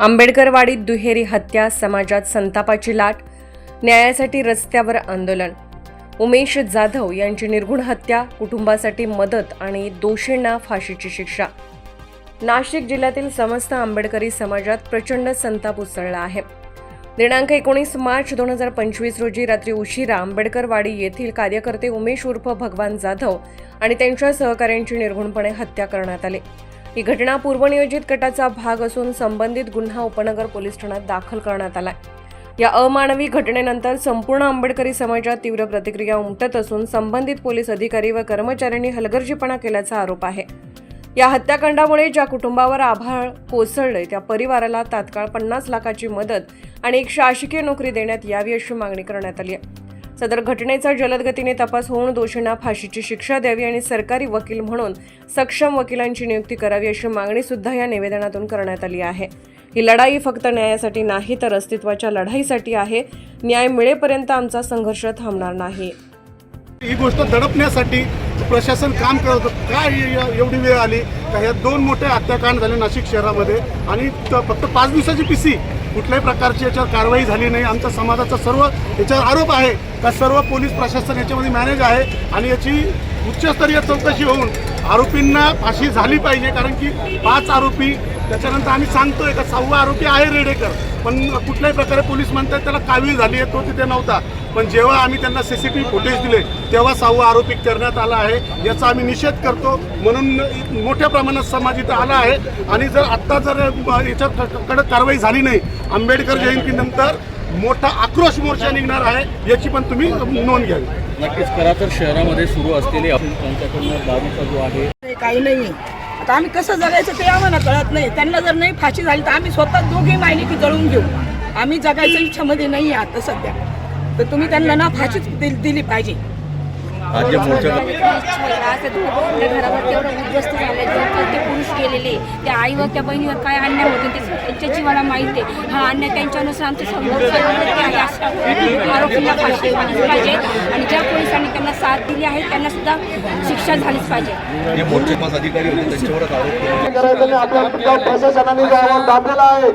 आंबेडकरवाडीत दुहेरी हत्या समाजात संतापाची लाट न्यायासाठी रस्त्यावर आंदोलन. उमेश जाधव यांची निर्गुण हत्या कुटुंबासाठी मदत आणि दोषींना फाशीची शिक्षा. नाशिक जिल्ह्यातील समस्त आंबेडकरी समाजात प्रचंड संताप उसळला आहे. दिनांक एकोणीस मार्च दोन हजार पंचवीस रोजी रात्री उशिरा आंबेडकरवाडी येथील कार्यकर्ते उमेश उर्फ भगवान जाधव आणि त्यांच्या सहकाऱ्यांची निर्गुणपणे हत्या करण्यात आली. ही घटना पूर्वनियोजित कटाचा भाग असून संबंधित गुन्हा उपनगर पोलीस ठाण्यात दाखल करण्यात आलाय. या अमानवी घटनेनंतर संपूर्ण आंबेडकरी समाजात तीव्र प्रतिक्रिया उमटत असून संबंधित पोलीस अधिकारी व कर्मचाऱ्यांनी हलगर्जीपणा केल्याचा आरोप आहे. या हत्याकांडामुळे ज्या कुटुंबावर आभाळ कोसळले त्या परिवाराला तात्काळ पन्नास लाखाची मदत आणि एक शासकीय नोकरी देण्यात यावी अशी मागणी करण्यात आली आहे. सदर घटनेचा जलदगतीने तपास होऊन दोषींना फाशीची शिक्षा द्यावी आणि सरकारी वकील म्हणून सक्षम वकिलांची नियुक्ती करावी अशी मागणी सुद्धा या निवेदनातून करण्यात आली आहे. ही लढाई फक्त न्यायासाठी नाही तर अस्तित्वाच्या लढाईसाठी आहे. न्याय मिळेपर्यंत आमचा संघर्ष थांबणार नाही. ही गोष्ट दडपण्यासाठी प्रशासन काम करत काय एवढी वेळ आली? का ह्या दोन मोठे हत्याकांड झाले नाशिक शहरामध्ये आणि फक्त पाच दिवसाची पी सी कुठल्याही प्रकारची याच्यावर कारवाई झाली नाही. आमच्या समाजाचा सर्व याच्यावर आरोप आहे का सर्व पोलीस प्रशासन याच्यामध्ये मॅनेज आहे आणि याची उच्चस्तरीय चौकशी होऊन आरोपींना फाशी झाली पाहिजे. कारण की पाच आरोपी त्याच्यानंतर आम्ही सांगतोय का सहावा आरोपी आहे रेडेकर. पण कुठल्याही प्रकारे पोलीस म्हणतात त्याला कावीळ झाली आहे तो तिथे नव्हता. पण जेव्हा आम्ही त्यांना C C T V footage दिले तेव्हा सहावा आरोपी करण्यात आला आहे. याचा आम्ही निषेध करतो. म्हणून मोठ्या प्रमाणात समाज इथं आला आहे. आणि जर आत्ता जर कडक कारवाई झाली नाही आंबेडकर जयंतीनंतर मोठा आक्रोश मोर्चा निघणार आहे याची पण तुम्ही नोंद घ्यावी. नक्कीच खरा तर शहरामध्ये सुरू असलेले आपण त्यांच्याकडनं दारूचा जो आहे काही नाही आता आम्ही कसं जगायचं ते आम्हाला कळत नाही. त्यांना जर नाही फाशी झाली तर आम्ही स्वतः दोघे मायली की जळून घेऊ. आम्ही जगायच्या इच्छामध्ये नाही आहे आता सध्या. तर तुम्ही त्यांना ना फाशीच दिल- दिली पाहिजे आज जे मोर्चा असं घरावर तेवढं उद्ध्वस्त झाले ते पुरुष गेलेले त्या आईवर त्या बहिणीवर काय अन्याय होते ते त्यांच्या जीवाला माहीत आहे हा अन्याय त्यांच्यानुसार आमचं आहे अशा आरोपींना फाशी झालीच पाहिजे आणि ज्या पोलिसांनी त्यांना साथ दिली आहे त्यांना सुद्धा शिक्षा झालीच पाहिजे जे मोर्चे पाच अधिकारी होते त्यांच्यावरच आरोप केला. करायचं नाही आपल्या आपल्या प्रशासनाने जो आवाज दाबलेला आहे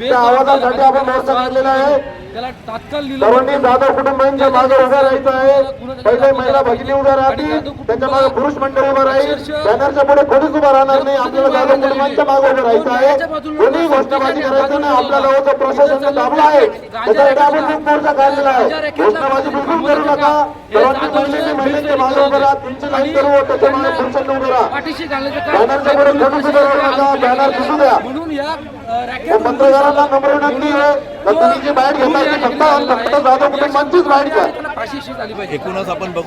त्या आवाजासाठी आपण मोर्चा काढलेला आहे. सर्वांनी जाधव कुटुंबांच्या मागे उभं राहायचं आहे. पहिले महिला भगिनी उभ्या राहतील. त्याच्यामागे पुरुष मंडळ उभं राहील. बॅनरच्या पुढे कोणीच उभं राहणार नाही. आपल्याला जाधव कुटुंबांच्या मागे उभं राहायचं आहे. कोणी घोषणाबाजी करायचं नाही. आपल्याला जो प्रशासन दाबला आहे. त्याच्यासाठी आपण खूप मोर्चा काढलेला आहे. घोषणाबाजी बिलकुल करू नका. सर्वांनी महिलेने महिलांच्या मागे उभं राहा. तुमची लाईन करू त्याच्यामागे पुरुषांनी उभं राहा. बॅनरच्या पुढे कोणीच उभं राहू नका. बॅनर दिसू द्या या पत्रकारांना नम्र विनंती आहे. फक्त जाधव कुटुंबांचीच घ्या. झाली पाहिजे एकूणच आपण बघू